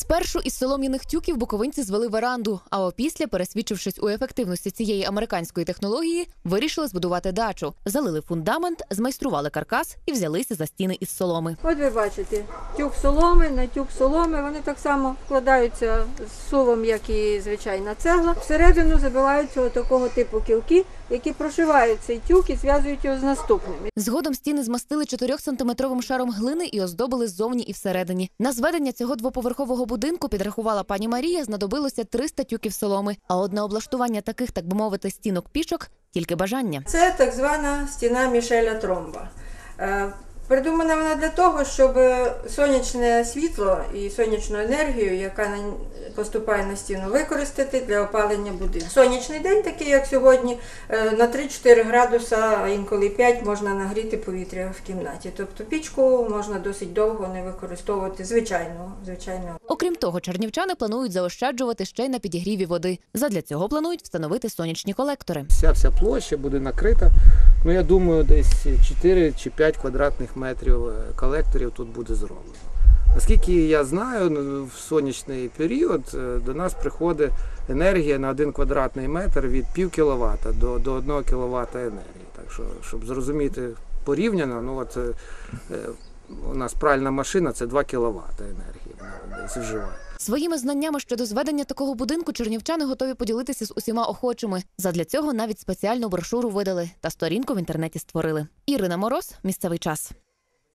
Спершу із солом'яних тюків буковинці звели веранду, а опісля, пересвідчившись у ефективності цієї американської технології, вирішили збудувати дачу, залили фундамент, змайстрували каркас і взялися за стіни із соломи. От ви бачите, тюк соломи на тюк соломи. Вони так само вкладаються з сувом, як і звичайна цегла. Всередину забиваються отакого типу кілки, які прошивають цей тюк і зв'язують його з наступним. Згодом стіни змастили 4-сантиметровим шаром глини і оздобили ззовні і всередині. На зведення цього двоповерхового будинку підрахувала пані Марія, знадобилося 300 тюків соломи. А от на облаштування таких, так би мовити, стінок пічок тільки бажання. Це так звана стіна Мішеля Тромба. Е, Придумана вона для того, щоб сонячне світло і сонячну енергію, яка на- поступає на стіну, використати для опалення будинку. Сонячний день, такий як сьогодні, е, на 3-4 градуса, а інколи 5 можна нагріти повітря в кімнаті. Тобто пічку можна досить довго не використовувати звичайну. звичайну. Окрім того, чернівчани планують заощаджувати ще й на підігріві води. Задля цього планують встановити сонячні колектори. Вся вся площа буде накрита. Ну я думаю, десь 4 чи 5 квадратних метрів е, колекторів тут буде зроблено. Наскільки я знаю, в сонячний період е, до нас приходить енергія на 1 квадратний метр від пів кіловата до, до 1 кВт енергії. Так що, щоб зрозуміти порівняно, ну от е, у нас пральна машина це 2 кВт енергії десь. Своїми знаннями щодо зведення такого будинку чернівчани готові поділитися з усіма охочими. Задля цього навіть спеціальну брошуру видали та сторінку в інтернеті створили. Ірина Мороз, місцевий час.